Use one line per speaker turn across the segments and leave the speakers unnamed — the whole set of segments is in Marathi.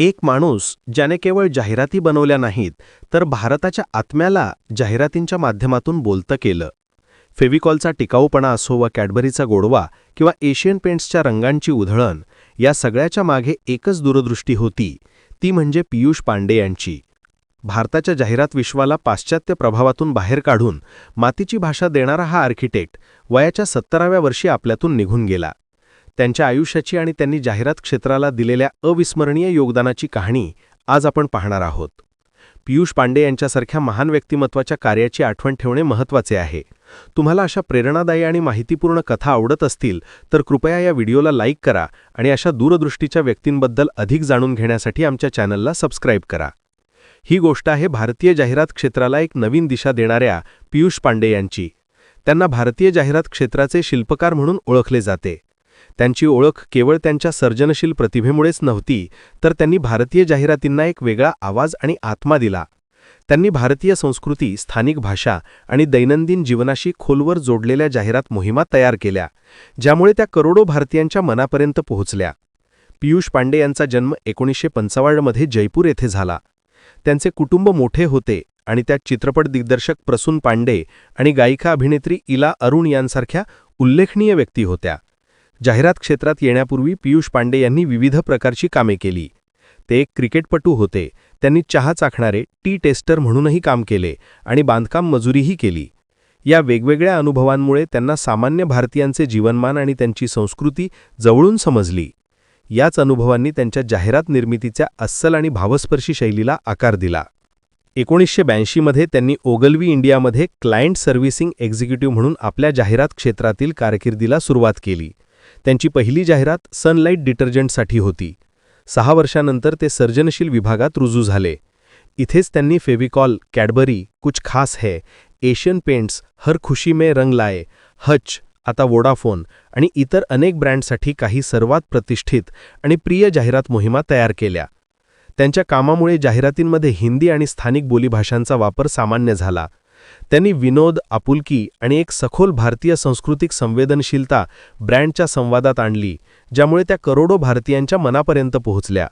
एक माणूस ज्याने केवळ जाहिराती बनवल्या नाहीत तर भारताच्या आत्म्याला जाहिरातींच्या माध्यमातून बोलतं केलं. फेविकॉलचा टिकाऊपणा असो वा कॅडबरीचा गोडवा किंवा एशियन पेंट्सच्या रंगांची उधळण या सगळ्याच्या मागे एकच दूरदृष्टी होती ती म्हणजे पियुष पांडे यांची. भारताच्या जाहिरात विश्वाला पाश्चात्य प्रभावातून बाहेर काढून मातीची भाषा देणारा हा आर्किटेक्ट वयाच्या सत्तराव्या वर्षी आपल्यातून निघून गेला. त्यांच्या आयुष्याची आणि त्यांनी जाहिरात क्षेत्राला दिलेल्या अविस्मरणीय योगदानाची कहाणी आज आपण पाहणार आहोत. पियुष पांडे यांच्यासारख्या महान व्यक्तिमत्वाच्या कार्याची आठवण ठेवणे महत्त्वाचे आहे. तुम्हाला अशा प्रेरणादायी आणि माहितीपूर्ण कथा आवडत असतील तर कृपया या व्हिडिओला लाईक करा आणि अशा दूरदृष्टीच्या व्यक्तींबद्दल अधिक जाणून घेण्यासाठी आमच्या चॅनलला सबस्क्राईब करा. ही गोष्ट आहे भारतीय जाहिरात क्षेत्राला एक नवीन दिशा देणाऱ्या पियुष पांडे यांची. त्यांना भारतीय जाहिरात क्षेत्राचे शिल्पकार म्हणून ओळखले जाते. त्यांची ओळख केवळ त्यांच्या सर्जनशील प्रतिभेमुळेच नव्हती तर त्यांनी भारतीय जाहिरातींना एक वेगळा आवाज आणि आत्मा दिला. त्यांनी भारतीय संस्कृती स्थानिक भाषा आणि दैनंदिन जीवनाशी खोलवर जोडलेल्या जाहिरात मोहिमा तयार केल्या ज्यामुळे त्या करोडो भारतीयांच्या मनापर्यंत पोहोचल्या. पियुष पांडे यांचा जन्म एकोणीसशे पंचावन्नमध्ये जयपूर येथे झाला. त्यांचे कुटुंब मोठे होते आणि त्यात चित्रपट दिग्दर्शक प्रसून पांडे आणि गायिका अभिनेत्री इला अरुण यांसारख्या उल्लेखनीय व्यक्ती होत्या. जाहिरात क्षेत्रात येण्यापूर्वी पियुष पांडे यांनी विविध प्रकारची कामे केली. ते एक क्रिकेटपटू होते. त्यांनी चहा चाखणारे टी टेस्टर म्हणूनही काम केले आणि बांधकाम मजुरीही केली. या वेगवेगळ्या अनुभवांमुळे त्यांना सामान्य भारतीयांचे जीवनमान आणि त्यांची संस्कृती जवळून समजली. याच अनुभवांनी त्यांच्या जाहिरात निर्मितीच्या अस्सल आणि भावस्पर्शी शैलीला आकार दिला. एकोणीसशे ब्याऐंशीमध्ये त्यांनी ओगलवी इंडियामध्ये क्लायंट सर्व्हिसिंग एक्झिक्युटिव्ह म्हणून आपल्या जाहिरात क्षेत्रातील कारकिर्दीला सुरुवात केली. त्यांची पहिली जाहिरात सनलाईट डिटर्जंटसाठी होती. सहा वर्षानंतर ते सर्जनशील विभागात रुजू झाले. इथेच त्यांनी फेविकॉल कॅडबरी कुछ खास है एशियन पेंट्स हर खुशी में रंग लाए हच आता वोडाफोन आणि इतर अनेक ब्रँडसाठी काही सर्वात प्रतिष्ठित आणि प्रिय जाहिरात मोहिमा तयार केल्या. त्यांच्या कामामुळे जाहिरातींमध्ये हिंदी आणि स्थानिक बोलीभाषांचा वापर सामान्य झाला. त्यांनी विनोद आपुलकी आणि एक सखोल भारतीय सांस्कृतिक संवेदनशीलता ब्रँडच्या संवादात आणली ज्यामुळे त्या करोडो भारतीयांच्या मनापर्यंत पोहोचल्या.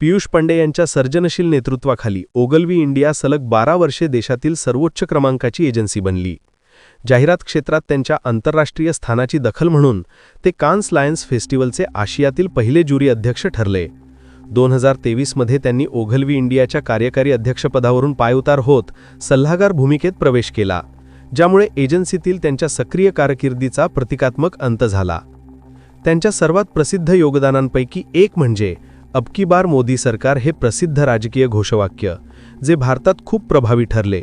पियुष पांडे यांच्या सर्जनशील नेतृत्वाखाली ओगलवी इंडिया सलग बारा वर्षे देशातील सर्वोच्च क्रमांकाची एजन्सी बनली. जाहिरात क्षेत्रात त्यांच्या आंतरराष्ट्रीय स्थानाची दखल म्हणून ते कान्स लायन्स फेस्टिवलचे आशियातील पहिले ज्युरी अध्यक्ष ठरले. दोन हजार तेवीसमध्ये त्यांनी ओघलवी इंडियाच्या कार्यकारी अध्यक्षपदावरून पायउतार होत सल्लागार भूमिकेत प्रवेश केला ज्यामुळे एजन्सीतील त्यांच्या सक्रिय कारकिर्दीचा प्रतिकात्मक अंत झाला. त्यांच्या सर्वात प्रसिद्ध योगदानांपैकी एक म्हणजे अबकी बार मोदी सरकार हे प्रसिद्ध राजकीय घोषवाक्य जे भारतात खूप प्रभावी ठरले.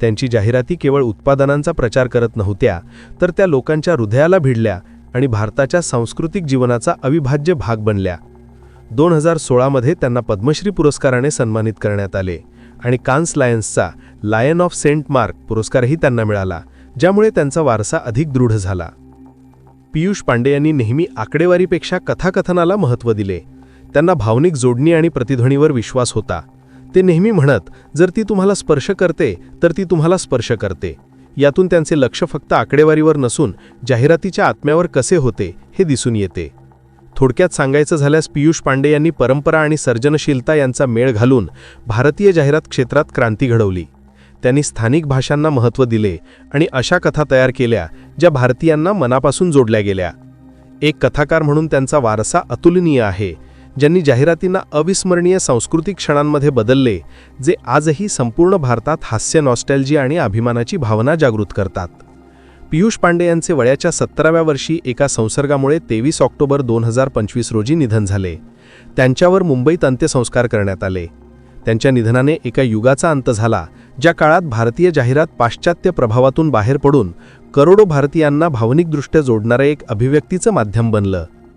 त्यांची जाहिराती केवळ उत्पादनांचा प्रचार करत नव्हत्या तर त्या लोकांच्या हृदयाला भिडल्या आणि भारताच्या सांस्कृतिक जीवनाचा अविभाज्य भाग बनल्या. दोन हजार सोळामध्ये त्यांना पद्मश्री पुरस्काराने सन्मानित करण्यात आले आणि कान्स लायन्सचा लायन ऑफ सेंट मार्क पुरस्कारही त्यांना मिळाला ज्यामुळे त्यांचा वारसा अधिक दृढ झाला. पियुष पांडे यांनी नेहमी आकडेवारीपेक्षा कथाकथनाला महत्त्व दिले. त्यांना भावनिक जोडणी आणि प्रतिध्वनीवर विश्वास होता. ते नेहमी म्हणत जर ती तुम्हाला स्पर्श करते तर ती तुम्हाला स्पर्श करते. यातून त्यांचे लक्ष फक्त आकडेवारीवर नसून जाहिरातीच्या आत्म्यावर कसे होते हे दिसून येते. थोडक्यात सांगायचं झाल्यास पियुष पांडे यांनी परंपरा आणि सर्जनशीलता यांचा मेळ घालून भारतीय जाहिरात क्षेत्रात क्रांती घडवली. त्यांनी स्थानिक भाषांना महत्त्व दिले आणि अशा कथा तयार केल्या ज्या भारतीयांना मनापासून जोडल्या गेल्या. एक कथाकार म्हणून त्यांचा वारसा अतुलनीय आहे ज्यांनी जाहिरातींना अविस्मरणीय सांस्कृतिक क्षणांमध्ये बदलले जे आजही संपूर्ण भारतात हास्य नॉस्टॅल्जी आणि अभिमानाची भावना जागृत करतात. पियुष पांडे यांचे वयाच्या सत्तराव्या वर्षी एका संसर्गामुळे तेवीस ऑक्टोबर दोन हजार पंचवीस रोजी निधन झाले. त्यांच्यावर मुंबईत अंत्यसंस्कार करण्यात आले. त्यांच्या निधनाने एका युगाचा अंत झाला ज्या काळात भारतीय जाहिरात पाश्चात्य प्रभावातून बाहेर पडून करोडो भारतीयांना भावनिकदृष्ट्या जोडणारं एक अभिव्यक्तीचं माध्यम बनलं.